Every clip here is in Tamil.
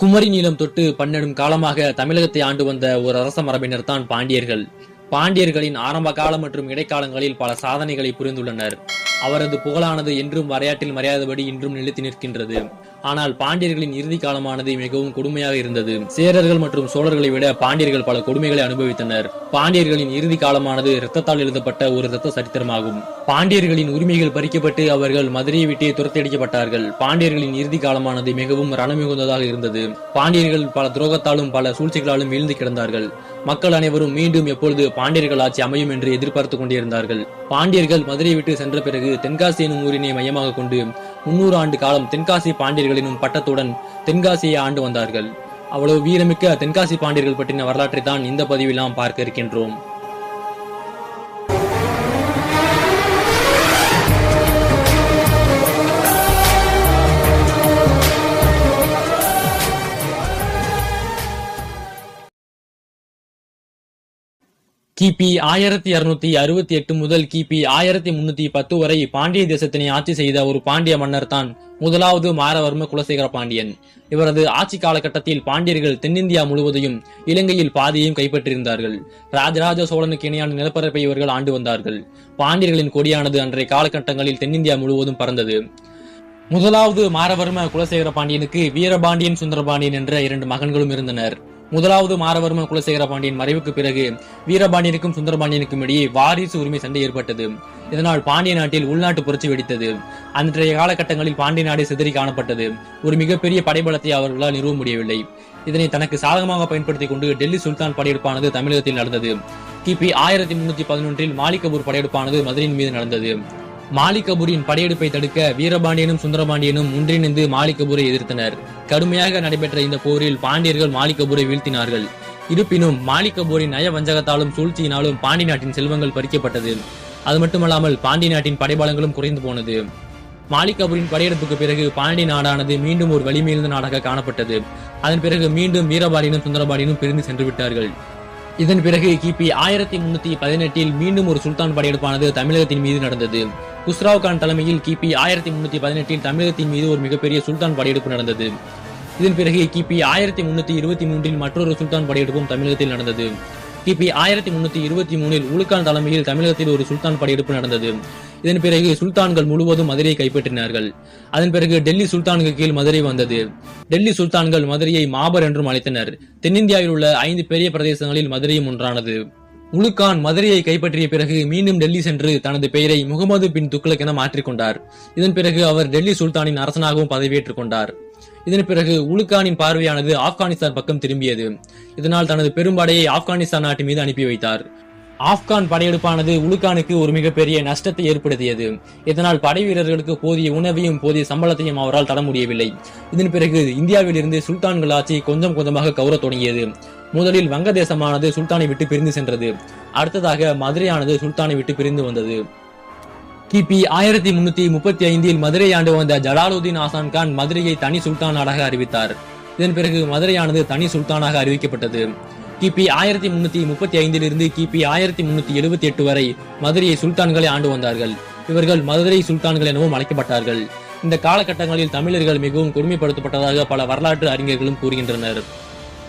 குமரி நீளம் தொட்டு பன்னெடும் காலமாக தமிழகத்தை ஆண்டு வந்த ஒரு அரச மரபினர் தான் பாண்டியர்கள். பாண்டியர்களின் ஆரம்ப காலம் மற்றும் இடைக்காலங்களில் பல சாதனைகளை புரிந்துள்ளனர். அவரது புகழானது என்றும் வரையாற்றில் மறையாதபடி இன்றும் நிலைத்து நிற்கின்றது. ஆனால் பாண்டியர்களின் இறுதி காலமானது மிகவும் கொடுமையாக இருந்தது. சேரர்கள் மற்றும் சோழர்களை விட பாண்டியர்கள் பல கொடுமைகளை அனுபவித்தனர். பாண்டியர்களின் இறுதி காலமானது இரத்தத்தால் எழுதப்பட்ட ஒரு இரத்த சரித்திரமாகும். பாண்டியர்களின் உரிமைகள் பறிக்கப்பட்டு அவர்கள் மதுரையை விட்டே துரத்தடிக்கப்பட்டார்கள். பாண்டியர்களின் இறுதி காலமானது மிகவும் ரணமிகுந்ததாக இருந்தது. பாண்டியர்கள் பல துரோகத்தாலும் பல சூழ்ச்சிகளாலும் வீழ்ந்து கிடந்தார்கள். மக்கள் அனைவரும் மீண்டும் எப்பொழுது பாண்டியர்கள் ஆட்சி அமையும் என்று எதிர்பார்த்து கொண்டிருந்தார்கள். பாண்டியர்கள் மதுரை விட்டு சென்ற பிறகு தென்காசி எனும் ஊரினை மையமாக கொண்டு முன்னூறு ஆண்டு காலம் தென்காசி பாண்டியர்களினும் பட்டத்துடன் தென்காசியை ஆண்டு வந்தார்கள். அவ்வளவு வீரமிக்க தென்காசி பாண்டியர்கள் பற்றின வரலாற்றை தான் இந்த பதிவில் நாம் பார்க்க இருக்கின்றோம். கிபி ஆயிரத்தி இருநூத்தி அறுபத்தி எட்டு முதல் கிபி ஆயிரத்தி முன்னூத்தி பத்து வரை பாண்டிய தேசத்தினை ஆட்சி செய்த ஒரு பாண்டிய மன்னர் தான் முதலாவது மாரவர்ம குலசேகர பாண்டியன். இவரது ஆட்சி காலகட்டத்தில் பாண்டியர்கள் தென்னிந்தியா முழுவதையும் இலங்கையில் பாதியையும் கைப்பற்றியிருந்தார்கள். ராஜராஜ சோழனுக்கு இணையான நிலப்பரப்பை இவர்கள் ஆண்டு வந்தார்கள். பாண்டியர்களின் கொடியானது அன்றைய காலகட்டங்களில் தென்னிந்தியா முழுவதும் பறந்தது. முதலாவது மாரவர்ம குலசேகர பாண்டியனுக்கு வீரபாண்டியன் சுந்தரபாண்டியன் என்ற இரண்டு மகன்களும் இருந்தனர். முதலாவது மாரவர்மன் குலசேகர பாண்டியன் மறைவுக்கு பிறகு வீரபாண்டியனுக்கும் சுந்தரபாண்டியனுக்கும் இடையே வாரிசு உரிமை சண்டை ஏற்பட்டது. இதனால் பாண்டிய நாட்டில் உள்நாட்டு புரட்சி வெடித்தது. அன்றைய காலகட்டங்களில் பாண்டிய நாடு சிதறி காணப்பட்டது. ஒரு மிகப்பெரிய படைபலத்தை அவர்களால் நிறுவ முடியவில்லை. இதனை தனக்கு சாதகமாக பயன்படுத்திக் கொண்டு டெல்லி சுல்தான் படையெடுப்பானது தமிழகத்தில் நடந்தது. கிபி ஆயிரத்தி முன்னூத்தி பதினொன்றில் மாலிகபூர் படையெடுப்பானது மதுரையின் மீது நடந்தது. மாலிகபூரின் படையெடுப்பை தடுக்க வீரபாண்டியனும் சுந்தரபாண்டியனும் ஒன்றிணைந்து மாலிகபூரை எதிர்த்தனர். கடுமையாக நடைபெற்ற இந்த போரில் பாண்டியர்கள் மாலிகபூரை வீழ்த்தினார்கள். இருப்பினும் மாலிகபூரின் நய வஞ்சகத்தாலும் சூழ்ச்சியினாலும் பாண்டி நாட்டின் செல்வங்கள் பறிக்கப்பட்டது. அது மட்டுமல்லாமல் பாண்டி நாட்டின் படைபலங்களும் குறைந்து போனது. மாலிகபூரின் படையெடுப்புக்கு பிறகு பாண்டி நாடானது மீண்டும் ஒரு வலிமையிழந்த நாடாக காணப்பட்டது. அதன் பிறகு மீண்டும் வீரபாண்டியனும் சுந்தரபாண்டியனும் பிரிந்து சென்று விட்டார்கள். இதன் பிறகு கிபி ஆயிரத்தி முன்னூத்தி பதினெட்டில் மீண்டும் ஒரு சுல்தான் படையெடுப்பானது தமிழகத்தின் மீது நடந்தது. குஸ்ராவ் கான் தலைமையில் கிபி ஆயிரத்தி முன்னூத்தி பதினெட்டில் தமிழகத்தின் மீது ஒரு மிகப்பெரிய சுல்தான் படையெடுப்பு நடந்தது. இதன் பிறகு கிபி ஆயிரத்தி முன்னூத்தி இருபத்தி மூன்றில் மற்றொரு சுல்தான் படையெடுப்பும் தமிழகத்தில் நடந்தது. கிபி ஆயிரத்தி முன்னூத்தி இருபத்தி மூணில் உலுக்கான் தலைமையில் தமிழகத்தில் ஒரு சுல்தான் படையெடுப்பு நடந்தது. இதன் பிறகு சுல்தான்கள் முழுவதும் மதுரையை கைப்பற்றினார்கள். அதன் பிறகு டெல்லி சுல்தானுக்கு கீழ் மதுரை வந்தது. டெல்லி சுல்தான்கள் மதுரையை மாபர் என்றும் அழைத்தனர். தென்னிந்தியாவில் உள்ள ஐந்து பெரிய பிரதேசங்களில் மதுரையும் ஒன்றானது. உலுக்கான் மதுரையை கைப்பற்றிய பிறகு மீண்டும் டெல்லி சென்று தனது பெயரை முகமது பின் துக்ளக் என மாற்றிக்கொண்டார். இதன் பிறகு அவர் டெல்லி சுல்தானின் அரசனாகவும் பதவியேற்றுக் கொண்டார். இதன் பிறகு உலுக்கானின் பார்வையானது ஆப்கானிஸ்தான் பக்கம் திரும்பியது. இதனால் தனது பெரும்படையை ஆப்கானிஸ்தான் நாட்டு மீது அனுப்பி வைத்தார். ஆப்கான் படையெடுப்பானது உலுக்கானுக்கு ஒரு மிகப்பெரிய நஷ்டத்தை ஏற்படுத்தியது. இதனால் படை வீரர்களுக்கு போதிய உணவையும் போதிய சம்பளத்தையும் அவரால் தர முடியவில்லை. இதன் பிறகு இந்தியாவில் இருந்து சுல்தான்கள் ஆட்சி கொஞ்சம் கொஞ்சமாக கௌரத் தொடங்கியது. முதலில் வங்கதேசமானது சுல்தானை விட்டு பிரிந்து சென்றது. அடுத்ததாக மதுரையானது சுல்தானை விட்டு பிரிந்து வந்தது. கிபி ஆயிரத்தி முன்னூத்தி முப்பத்தி ஐந்தில் மதுரை ஆண்டு வந்த ஜலாலுதீன் ஆசான் கான் மதுரையை தனி சுல்தான் நாடாக அறிவித்தார். இதன் பிறகு மதுரையானது தனி சுல்தானாக அறிவிக்கப்பட்டது. கிபி ஆயிரத்தி முன்னூத்தி முப்பத்தி ஐந்தில் இருந்து கிபி ஆயிரத்தி முன்னூத்தி எழுபத்தி எட்டு வரை மதுரையை சுல்தான்களை ஆண்டு வந்தார்கள். இவர்கள் மதுரை சுல்தான்கள் எனவும் அழைக்கப்பட்டார்கள். இந்த காலகட்டங்களில் தமிழர்கள் மிகவும் கொடுமைப்படுத்தப்பட்டதாக பல வரலாற்று அறிஞர்களும் கூறுகின்றனர்.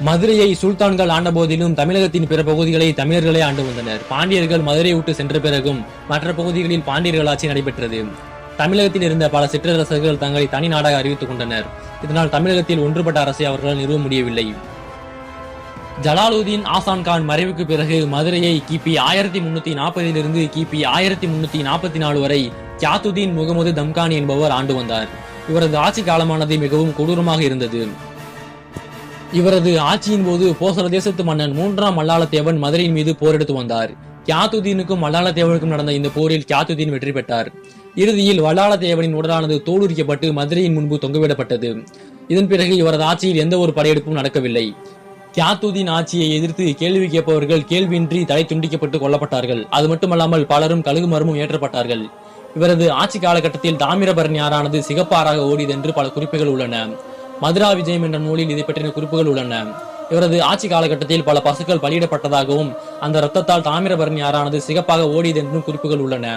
மதுரையை சுல்தான்கள் ஆண்ட போதிலும் தமிழகத்தின் பிற பகுதிகளை தமிழர்களே ஆண்டு வந்தனர். பாண்டியர்கள் மதுரை விட்டு சென்ற பிறகும் மற்ற பகுதிகளில் பாண்டியர்கள் ஆட்சி நடைபெற்றது. தமிழகத்தில் இருந்த பல சிற்றரசர்கள் தங்களை தனி நாடாக அறிவித்துக் கொண்டனர். இதனால் தமிழகத்தில் ஒன்றுபட்ட அரசை அவர்களால் நிறுவ முடியவில்லை. ஜலாலுதீன் ஆசான் கான் மறைவுக்கு பிறகு மதுரையை கிபி ஆயிரத்தி முன்னூத்தி நாற்பதிலிருந்து கிபி ஆயிரத்தி முன்னூத்தி நாற்பத்தி நாலு வரை கியாத்துதீன் முகமது தம்கானி என்பவர் ஆண்டு வந்தார். இவரது ஆட்சி காலமானது மிகவும் கொடூரமாக இருந்தது. இவரது ஆட்சியின் போது போசல தேசத்து மன்னன் மூன்றாம் மல்லாளத்தேவன் மதுரையின் மீது போரெடுத்து வந்தார். கியாத்துதீனுக்கும் மல்லாளத்தேவனுக்கும் நடந்த இந்த போரில் கியாத்துதீன் வெற்றி பெற்றார். இறுதியில் வல்லாளத்தேவனின் உடலானது தோலுரிக்கப்பட்டு மதுரையின் முன்பு தொங்கவிடப்பட்டது. இதன் பிறகு இவரது ஆட்சியில் எந்த ஒரு படையெடுப்பும் நடக்கவில்லை. கியாத்துதீன் ஆட்சியை எதிர்த்து கேள்வி கேட்பவர்கள் கேள்வியின்றி தலை துண்டிக்கப்பட்டு கொல்லப்பட்டார்கள். அது மட்டுமல்லாமல் பலரும் கழுகு மரமும் ஏற்றப்பட்டார்கள். இவரது ஆட்சி காலகட்டத்தில் தாமிரபரணி ஆறானது சிகப்பாறாக ஓடியது என்று பல குறிப்புகள் உள்ளன. மதுரா விஜயம் என்ற நூலில் இதை பற்றின குறிப்புகள் உள்ளன. இவரது ஆட்சி காலகட்டத்தில் பல பசுக்கள் பலியிடப்பட்டதாகவும் அந்த ரத்தத்தால் தாமிரபரணி ஆறானது சிகப்பாக ஓடியது என்றும் குறிப்புகள் உள்ளன.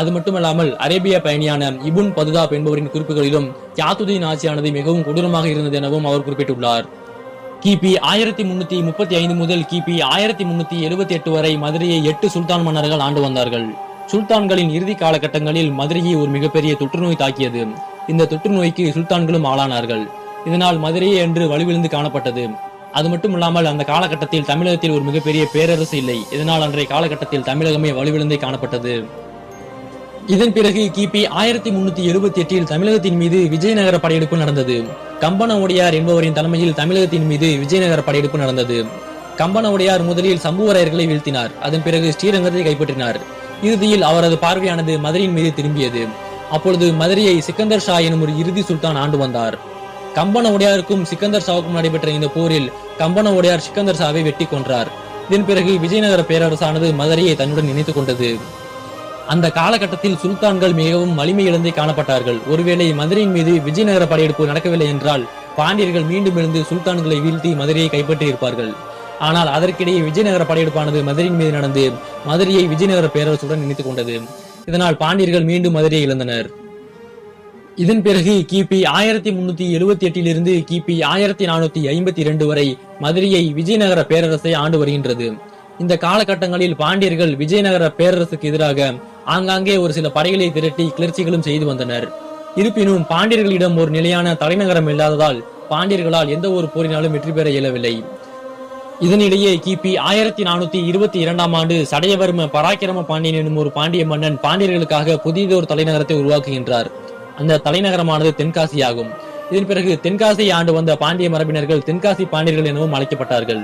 அது மட்டுமல்லாமல் அரேபிய பயணியான இபுன் பதுதாப் என்பவரின் குறிப்புகளிலும் யாத்துதீன் ஆட்சியானது மிகவும் கொடூரமாக இருந்தது எனவும் அவர் குறிப்பிட்டுள்ளார். கிபி ஆயிரத்தி முன்னூத்தி முப்பத்தி ஐந்து முதல் கிபி ஆயிரத்தி முன்னூத்தி எழுபத்தி எட்டு வரை மதுரையை எட்டு சுல்தான் மன்னர்கள் ஆண்டு வந்தார்கள். சுல்தான்களின் இறுதி காலகட்டங்களில் மதுரையை ஒரு மிகப்பெரிய தொற்றுநோய் தாக்கியது. இந்த தொற்றுநோய்க்கு சுல்தான்களும் ஆளானார்கள். இதனால் மதுரையே என்று வலுவிழந்து காணப்பட்டது. அது மட்டும் இல்லாமல் அந்த காலகட்டத்தில் தமிழகத்தில் ஒரு மிகப்பெரிய பேரரசு இல்லை. இதனால் அன்றைய காலகட்டத்தில் தமிழகமே வலுவிழந்தே காணப்பட்டது. இதன் பிறகு கிபி ஆயிரத்தி முன்னூத்தி எழுபத்தி எட்டில் தமிழகத்தின் மீது விஜயநகர படையெடுப்பு நடந்தது. கம்பன உடையார் என்பவரின் தலைமையில் தமிழகத்தின் மீது விஜயநகர படையெடுப்பு நடந்தது. கம்பன உடையார் முதலில் சம்புவரையர்களை வீழ்த்தினார். அதன் பிறகு ஸ்ரீரங்கத்தை கைப்பற்றினார். இறுதியில் அவரது பார்வையானது மதுரையின் மீது திரும்பியது. அப்பொழுது மதுரையை சிக்கந்தர் ஷா எனும் ஒரு இறுதி சுல்தான் ஆண்டு வந்தார். கம்பன உடையாருக்கும் சிக்கந்தர் சாவுக்கும் நடைபெற்ற இந்த போரில் கம்பன உடையார் சிக்கந்தர் சாவை வெட்டி கொன்றார். இதன் பிறகு விஜயநகர பேரரசானது மதுரையை தன்னுடன் இணைத்துக் கொண்டது. அந்த காலகட்டத்தில் சுல்தான்கள் மிகவும் வலிமை இழந்தே காணப்பட்டார்கள். ஒருவேளை மதுரையின் மீது விஜயநகர படையெடுப்பு நடக்கவில்லை என்றால் பாண்டியர்கள் மீண்டும் எழுந்து சுல்தான்களை வீழ்த்தி மதுரையை கைப்பற்றி இருப்பார்கள். ஆனால் அதற்கிடையே விஜயநகர படையெடுப்பானது மதுரையின் மீது நடந்து மதுரையை விஜயநகர பேரரசுடன் இணைத்துக் கொண்டது. இதனால் பாண்டியர்கள் மீண்டும் மதுரையை இழந்தனர். இதன் பிறகு கிபி ஆயிரத்தி முன்னூத்தி எழுபத்தி எட்டிலிருந்து கிபி ஆயிரத்தி நானூத்தி ஐம்பத்தி இரண்டு வரை மதுரையை விஜயநகர பேரரசை ஆண்டு வருகின்றது. இந்த காலகட்டங்களில் பாண்டியர்கள் விஜயநகர பேரரசுக்கு எதிராக ஆங்காங்கே ஒரு சில படைகளை திரட்டி கிளர்ச்சிகளும் செய்து வந்தனர். இருப்பினும் பாண்டியர்களிடம் ஒரு நிலையான தலைநகரம் இல்லாததால் பாண்டியர்களால் எந்த ஒரு போரினாலும் வெற்றி பெற இயலவில்லை. இதனிடையே கிபி ஆயிரத்தி நானூத்தி இருபத்தி இரண்டாம் ஆண்டு சடையவர்ம பராக்கிரம பாண்டியன் எனும் ஒரு பாண்டிய மன்னன் பாண்டியர்களுக்காக புதியதொரு தலைநகரத்தை உருவாக்குகின்றார். அந்த தலைநகரமானது தென்காசி ஆகும் இதன் பிறகு தென்காசியை ஆண்டு வந்த பாண்டிய மரபினர்கள் தென்காசி பாண்டியர்கள் எனவும் அழைக்கப்பட்டார்கள்.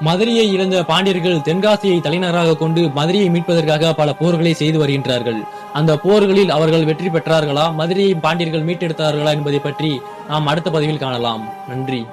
மதுரையை இழந்த பாண்டியர்கள் தென்காசியை தலைநகராக கொண்டு மதுரையை மீட்பதற்காக பல போர்களை செய்து வருகின்றார்கள். அந்த போர்களில் அவர்கள் வெற்றி பெற்றார்களா? மதுரையை பாண்டியர்கள் மீட்டெடுத்தார்களா என்பதை பற்றி நாம் அடுத்த பதிவில் காணலாம். நன்றி.